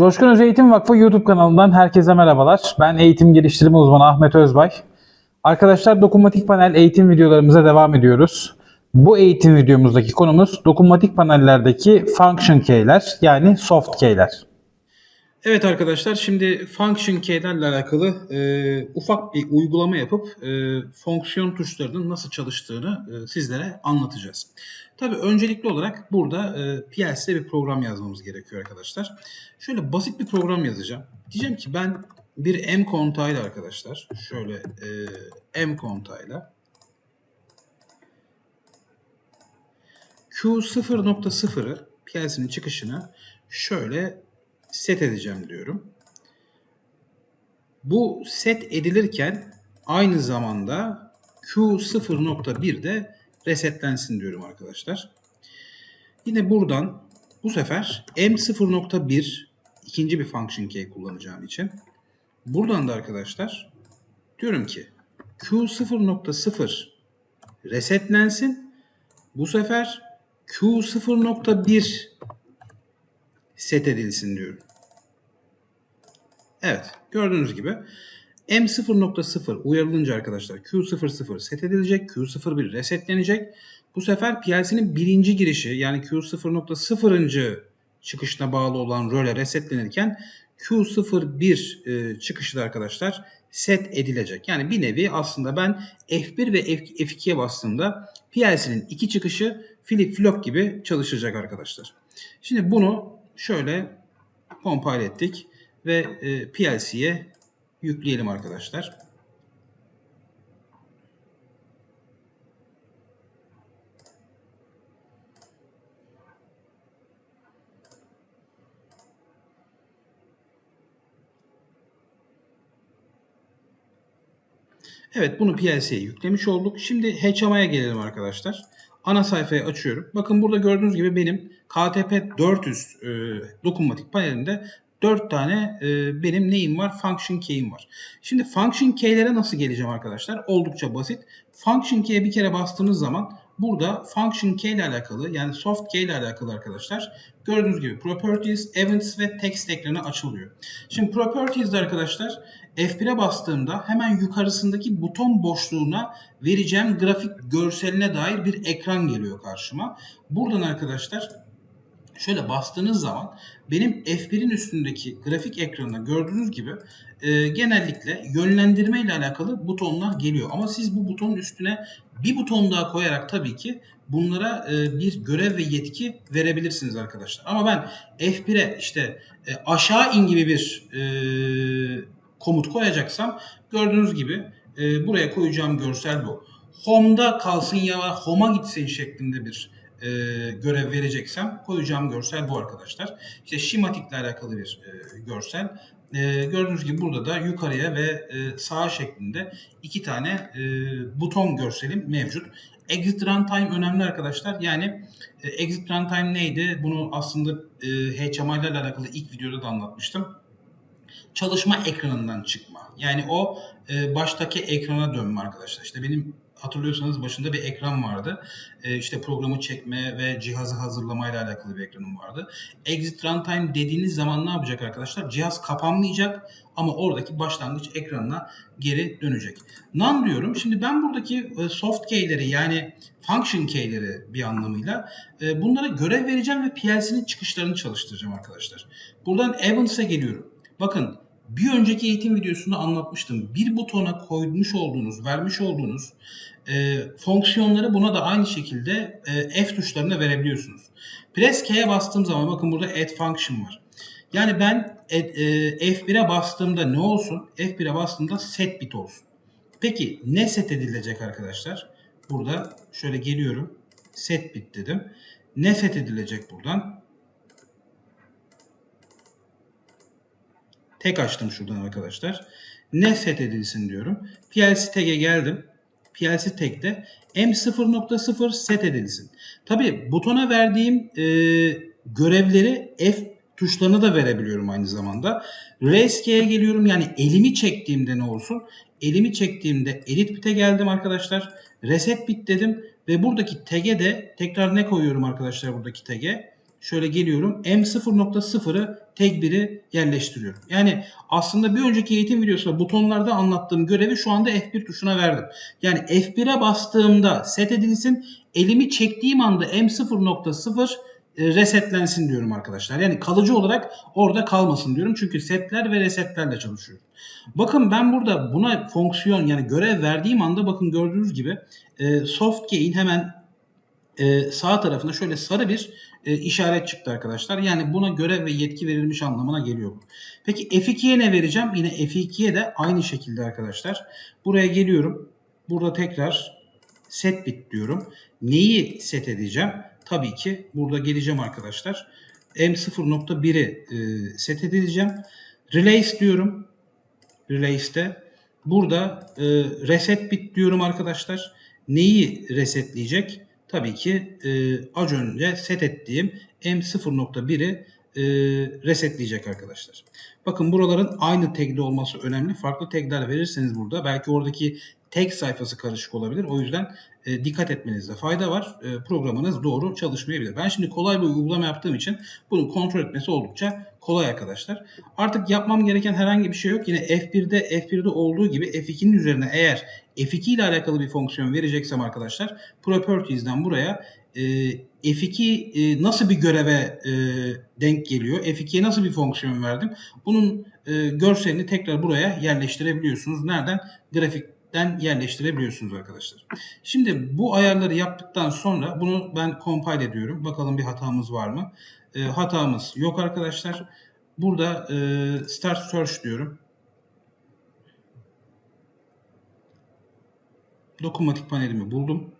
Coşkun Öz Eğitim Vakfı YouTube kanalından herkese merhabalar. Ben eğitim geliştirme uzmanı Ahmet Özbay. Arkadaşlar dokunmatik panel eğitim videolarımıza devam ediyoruz. Bu eğitim videomuzdaki konumuz dokunmatik panellerdeki function key'ler yani soft key'ler. Evet arkadaşlar şimdi function key'lerle alakalı e, ufak bir uygulama yapıp e, fonksiyon tuşlarının nasıl çalıştığını e, sizlere anlatacağız. Tabii öncelikli olarak burada e, PLC'de bir program yazmamız gerekiyor arkadaşlar. Şöyle basit bir program yazacağım. Diyeceğim ki ben bir M kontağıyla arkadaşlar şöyle e, M kontağıyla Q0.0'ı PLC'nin çıkışına şöyle set edeceğim diyorum. Bu set edilirken aynı zamanda Q0.1 de resetlensin diyorum arkadaşlar. Yine buradan bu sefer M0.1 ikinci bir function key kullanacağım için buradan da arkadaşlar diyorum ki Q0.0 resetlensin. Bu sefer Q0.1 set edilsin diyorum. Evet gördüğünüz gibi M0.0 uyarılınca arkadaşlar Q00 set edilecek. Q01 resetlenecek. Bu sefer PLC'nin birinci girişi yani Q0.0. çıkışına bağlı olan röle resetlenirken Q01 e, çıkışı da arkadaşlar set edilecek. Yani bir nevi aslında ben F1 ve F2'ye bastığımda PLC'nin iki çıkışı flip flop gibi çalışacak arkadaşlar. Şimdi bunu şöyle compile ettik ve e, PLC'ye yükleyelim arkadaşlar. Evet bunu PLC'ye yüklemiş olduk. Şimdi HMI'ye gelelim arkadaşlar. Ana sayfayı açıyorum. Bakın burada gördüğünüz gibi benim KTP 400 e, dokunmatik panelinde 4 tane e, benim neyim var? Function key'im var. Şimdi function key'lere nasıl geleceğim arkadaşlar? Oldukça basit. Function key'e bir kere bastığınız zaman burada function key ile alakalı yani soft key ile alakalı arkadaşlar gördüğünüz gibi properties, events ve text ekranı açılıyor. Şimdi properties'de arkadaşlar F1'e bastığımda hemen yukarısındaki buton boşluğuna vereceğim grafik görseline dair bir ekran geliyor karşıma. Buradan arkadaşlar şöyle bastığınız zaman benim F1'in üstündeki grafik ekranına gördüğünüz gibi e, genellikle yönlendirme ile alakalı butonlar geliyor. Ama siz bu butonun üstüne bir buton daha koyarak tabii ki bunlara e, bir görev ve yetki verebilirsiniz arkadaşlar. Ama ben F1'e işte e, aşağı in gibi bir e, komut koyacaksam gördüğünüz gibi e, buraya koyacağım görsel bu. Home'da kalsın ya home'a gitsin şeklinde bir e, görev vereceksem koyacağım görsel bu arkadaşlar. İşte şematikle alakalı bir e, görsel. E, gördüğünüz gibi burada da yukarıya ve e, sağa şeklinde iki tane e, buton görselim mevcut. Exit runtime önemli arkadaşlar. Yani e, exit runtime neydi? Bunu aslında e, HMI ile alakalı ilk videoda da anlatmıştım çalışma ekranından çıkma. Yani o e, baştaki ekrana dönme arkadaşlar. İşte benim hatırlıyorsanız başında bir ekran vardı. E, işte programı çekme ve cihazı hazırlama ile alakalı bir ekranım vardı. Exit runtime dediğiniz zaman ne yapacak arkadaşlar? Cihaz kapanmayacak ama oradaki başlangıç ekranına geri dönecek. None diyorum. Şimdi ben buradaki e, soft key'leri yani function key'leri bir anlamıyla e, bunlara görev vereceğim ve PLC'nin çıkışlarını çalıştıracağım arkadaşlar. Buradan events'e geliyorum. Bakın bir önceki eğitim videosunda anlatmıştım. Bir butona koymuş olduğunuz, vermiş olduğunuz e, fonksiyonları buna da aynı şekilde e, F tuşlarına verebiliyorsunuz. Press K'ye bastığım zaman bakın burada add function var. Yani ben e, e, F1'e bastığımda ne olsun? F1'e bastığımda set bit olsun. Peki ne set edilecek arkadaşlar? Burada şöyle geliyorum. Set bit dedim. Ne set edilecek buradan? Tek açtım şuradan arkadaşlar. Ne set edilsin diyorum. PLC tag'e geldim. PLC tag'de M0.0 set edilsin. Tabi butona verdiğim e, görevleri F tuşlarına da verebiliyorum aynı zamanda. Reske'ye geliyorum. Yani elimi çektiğimde ne olsun? Elimi çektiğimde edit bit'e geldim arkadaşlar. Reset bit dedim ve buradaki tag'e de tekrar ne koyuyorum arkadaşlar buradaki tag'e? Şöyle geliyorum. M0.0'ı tag 1'i yerleştiriyorum. Yani aslında bir önceki eğitim videosunda butonlarda anlattığım görevi şu anda F1 tuşuna verdim. Yani F1'e bastığımda set edilsin. Elimi çektiğim anda M0.0 e, resetlensin diyorum arkadaşlar. Yani kalıcı olarak orada kalmasın diyorum. Çünkü setler ve resetlerle çalışıyorum. Bakın ben burada buna fonksiyon yani görev verdiğim anda bakın gördüğünüz gibi e, soft gain hemen e, sağ tarafında şöyle sarı bir e, işaret çıktı arkadaşlar. Yani buna görev ve yetki verilmiş anlamına geliyor. Peki F2'ye ne vereceğim? Yine F2'ye de aynı şekilde arkadaşlar. Buraya geliyorum. Burada tekrar set bit diyorum. Neyi set edeceğim? Tabii ki burada geleceğim arkadaşlar. M0.1'i e, set edeceğim. Release diyorum. Release'de. Burada e, reset bit diyorum arkadaşlar. Neyi resetleyecek? Tabii ki e, az önce set ettiğim M0.1'i e, resetleyecek arkadaşlar. Bakın buraların aynı tag'de olması önemli. Farklı tag'ler verirseniz burada belki oradaki tag sayfası karışık olabilir. O yüzden e, dikkat etmenizde fayda var. E, programınız doğru çalışmayabilir. Ben şimdi kolay bir uygulama yaptığım için bunu kontrol etmesi oldukça kolay arkadaşlar. Artık yapmam gereken herhangi bir şey yok. Yine F1'de F1'de olduğu gibi F2'nin üzerine eğer F2 ile alakalı bir fonksiyon vereceksem arkadaşlar Properties'den buraya e, F2 e, nasıl bir göreve e, denk geliyor? F2'ye nasıl bir fonksiyon verdim? Bunun e, görselini tekrar buraya yerleştirebiliyorsunuz. Nereden? Grafikten yerleştirebiliyorsunuz arkadaşlar. Şimdi bu ayarları yaptıktan sonra bunu ben compile ediyorum. Bakalım bir hatamız var mı? E, hatamız yok arkadaşlar. Burada e, start search diyorum. Dokunmatik panelimi buldum.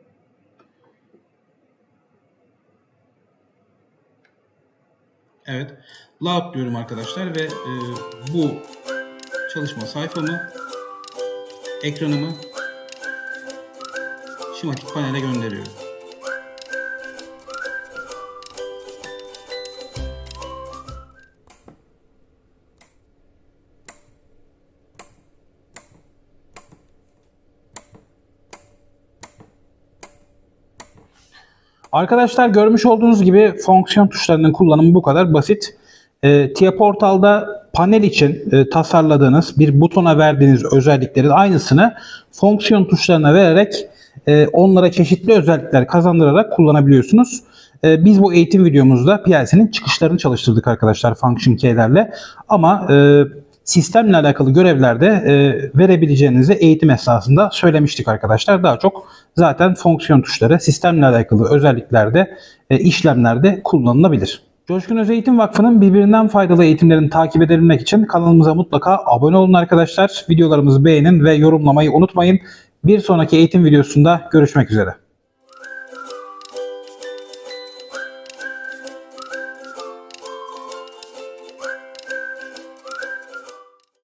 Evet. Loud diyorum arkadaşlar ve e, bu çalışma sayfamı ekranımı şematik panele gönderiyorum. Arkadaşlar görmüş olduğunuz gibi fonksiyon tuşlarının kullanımı bu kadar basit. E, TIA Portal'da panel için e, tasarladığınız bir butona verdiğiniz özelliklerin aynısını fonksiyon tuşlarına vererek e, onlara çeşitli özellikler kazandırarak kullanabiliyorsunuz. E, biz bu eğitim videomuzda PLC'nin çıkışlarını çalıştırdık arkadaşlar function key'lerle. Ama e, sistemle alakalı görevlerde e, verebileceğinizi eğitim esnasında söylemiştik arkadaşlar. Daha çok zaten fonksiyon tuşları sistemle alakalı özelliklerde, e, işlemlerde kullanılabilir. Coşkun Öz Eğitim Vakfı'nın birbirinden faydalı eğitimlerini takip edebilmek için kanalımıza mutlaka abone olun arkadaşlar. Videolarımızı beğenin ve yorumlamayı unutmayın. Bir sonraki eğitim videosunda görüşmek üzere.